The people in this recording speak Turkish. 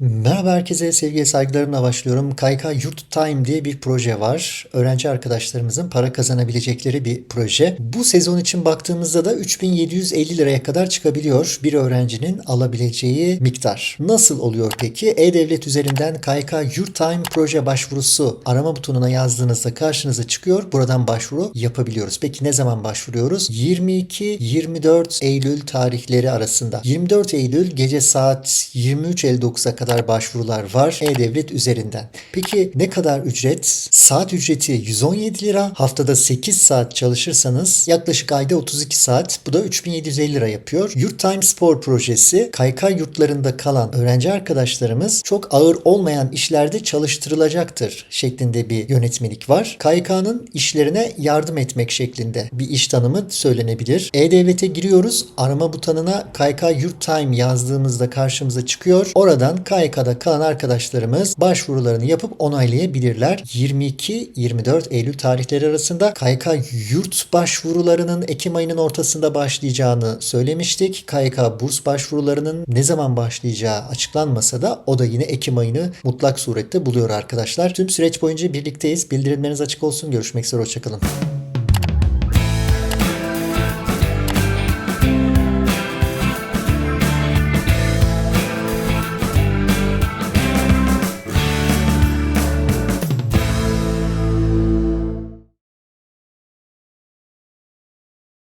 Merhaba herkese sevgi ve saygılarımla başlıyorum. KYK Yurt Time diye bir proje var. Öğrenci arkadaşlarımızın para kazanabilecekleri bir proje. Bu sezon için baktığımızda da 3750 liraya kadar çıkabiliyor bir öğrencinin alabileceği miktar. Nasıl oluyor peki? E-Devlet üzerinden KYK Yurt Time proje başvurusu arama butonuna yazdığınızda karşınıza çıkıyor. Buradan başvuru yapabiliyoruz. Peki ne zaman başvuruyoruz? 22-24 Eylül tarihleri arasında. 24 Eylül gece saat 23.59'a kadar başvurular var E-Devlet üzerinden. Peki ne kadar ücret? Saat ücreti 117 lira. Haftada 8 saat çalışırsanız yaklaşık ayda 32 saat. Bu da 3750 lira yapıyor. Yurt Time Spor projesi KYK yurtlarında kalan öğrenci arkadaşlarımız çok ağır olmayan işlerde çalıştırılacaktır şeklinde bir yönetmelik var. KYK'nın işlerine yardım etmek şeklinde bir iş tanımı söylenebilir. E-Devlet'e giriyoruz. Arama butonuna KYK Yurt Time yazdığımızda karşımıza çıkıyor. Oradan KYK'da kalan arkadaşlarımız başvurularını yapıp onaylayabilirler. 22-24 Eylül tarihleri arasında KYK yurt başvurularının Ekim ayının ortasında başlayacağını söylemiştik. KYK burs başvurularının ne zaman başlayacağı açıklanmasa da o da yine Ekim ayını mutlak surette buluyor arkadaşlar. Tüm süreç boyunca birlikteyiz. Bildirimleriniz açık olsun. Görüşmek üzere. Hoşçakalın.